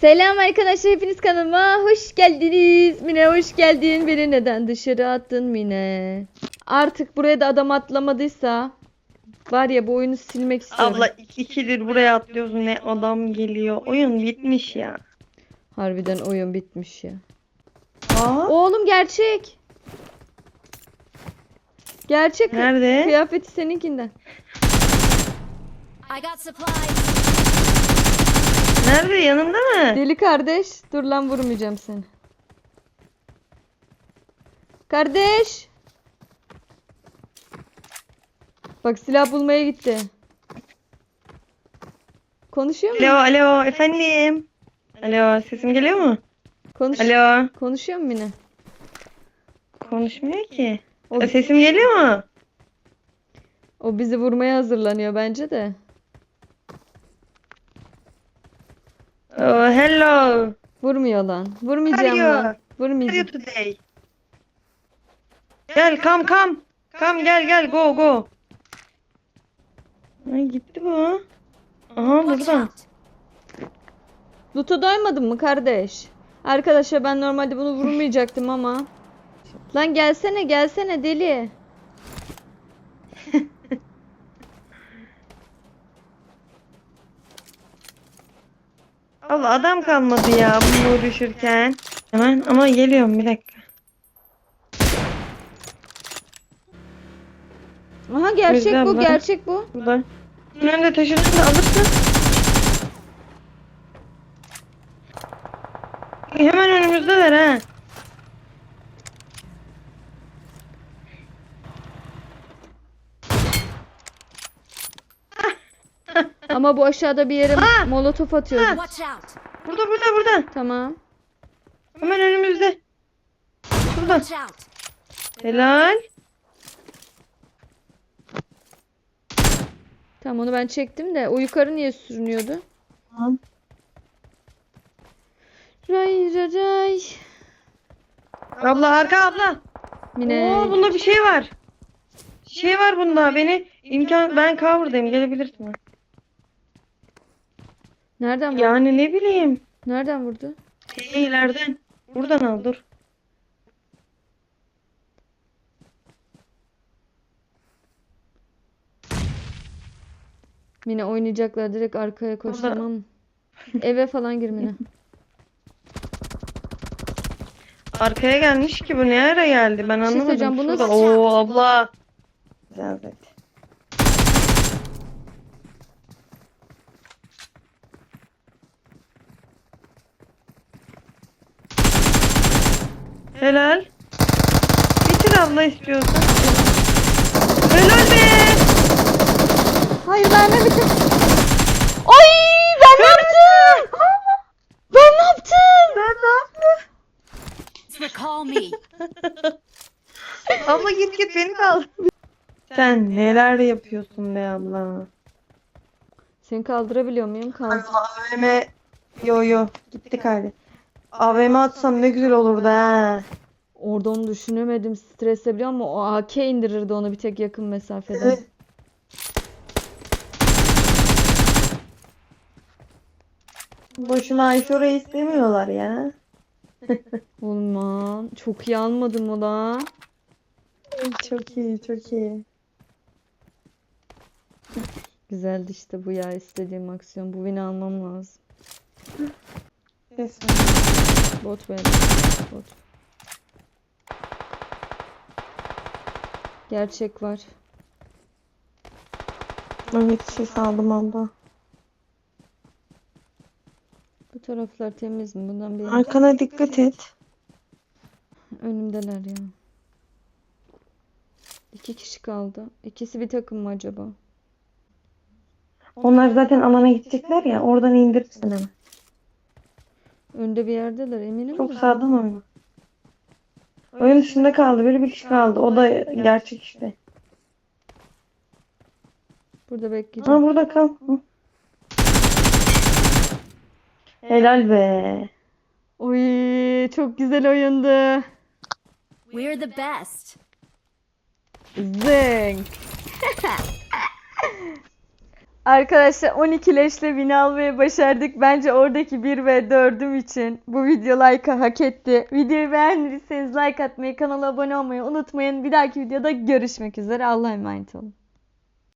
Selam arkadaşlar hepiniz kanalıma hoş geldiniz. Mine hoş geldin. Beni neden dışarı attın Mine? Artık buraya da adam atlamadıysa var ya bu oyunu silmek istiyorum. Abla iki ikidir buraya atlıyorsun ne adam geliyor. Oyun bitmiş ya. Harbiden oyun bitmiş ya. Aa, Oğlum gerçek. Gerçek. nerede? Kıyafeti seninkinden. I got supplies. Nerede yanında mı? Deli kardeş. Dur lan vurmayacağım seni. Kardeş. Bak silah bulmaya gitti. Konuşuyor mu? Alo alo efendim. Alo sesim geliyor mu? Konuş. Alo. Konuşuyor mu yine? Konuşmuyor ki. O, E, Sesim geliyor mu? o bizi vurmaya hazırlanıyor bence de. Oh, hello. Vurmuyor lan. Vurmayacağım Arıyor. lan. How are Vurmayacağım. you today? Gel come come. Come gel gel go go. Ay gitti bu. Aha Watch burada. out. Loot'a doymadın mı kardeş? Arkadaşlar ben normalde bunu vurmayacaktım ama. Lan gelsene gelsene deli. Allah adam kalmadı ya bununla uğraşırken. Hemen ama geliyorum bir dakika. Aha gerçek Güzel bu lan. gerçek bu. Burada. Bunun da taşını da alırsın. Hemen önümüzdeler ha. Ama bu aşağıda bir yere Ha! molotof atıyor. Watch out. Burada burada burada. Tamam. Hemen önümüzde. Watch out. Helal. Tamam onu ben çektim de o yukarı niye sürünüyordu? Tamam. Ray ray ray. Abla arka abla. Mine. Oo bunda bir şey var. Şey var bunda. Beni imkan ben cover'dayım gelebilirsin. Nereden vurdu? Yani ne bileyim. Nereden vurdu? Şey ileriden. Buradan al dur. Mine oynayacaklar direkt arkaya koş Burada- tamam? Eve falan gir Mine. Arkaya gelmiş ki bu ne ara geldi ben anlamadım. bu Şurada. nasıl- Oo abla. Güzel evet. Helal. Bitir abla istiyorsan. Helal be. Hayır verme bitir. Ay ben ne yaptım? Ben ne yaptım? Ben ne yaptım? Recall me. Abla git git beni kal. Sen neler yapıyorsun be abla. Seni kaldırabiliyor muyum? Kaldır. AVM yo yo gittik hadi. AVM atsam ne güzel olurdu ha. Orada onu düşünemedim. Stresle biliyor musun? O AK indirirdi onu bir tek yakın mesafeden. Evet. Boşuna Ayşe orayı istemiyorlar ya. Olman. Çok iyi almadım mı la? Çok iyi çok iyi. Güzeldi işte bu ya istediğim aksiyon. Bu win almam lazım. Kesin. Bot ver. Bot. Gerçek var. Evet şey saldım abla. Bu taraflar temiz mi? Bundan bir Arkana dikkat et. önümdeler ya. İki kişi kaldı. İkisi bir takım mı acaba? Onlar zaten alana gidecekler ya oradan indirsin hemen. Önde bir yerdeler eminim Çok sağdan oyna. Oyun dışında kaldı. Böyle bir kişi kaldı. O da gerçek işte. Burada Ha bekleyeceğim. burada kal. Hı. Helal be. Oy çok güzel oyundu. We're the best. Zing. Arkadaşlar 12 leşle win almayı başardık. Bence oradaki 1 ve 4'üm için bu video like hak etti. Videoyu beğendiyseniz like atmayı, kanala abone olmayı unutmayın. Bir dahaki videoda görüşmek üzere. Allah'a emanet olun.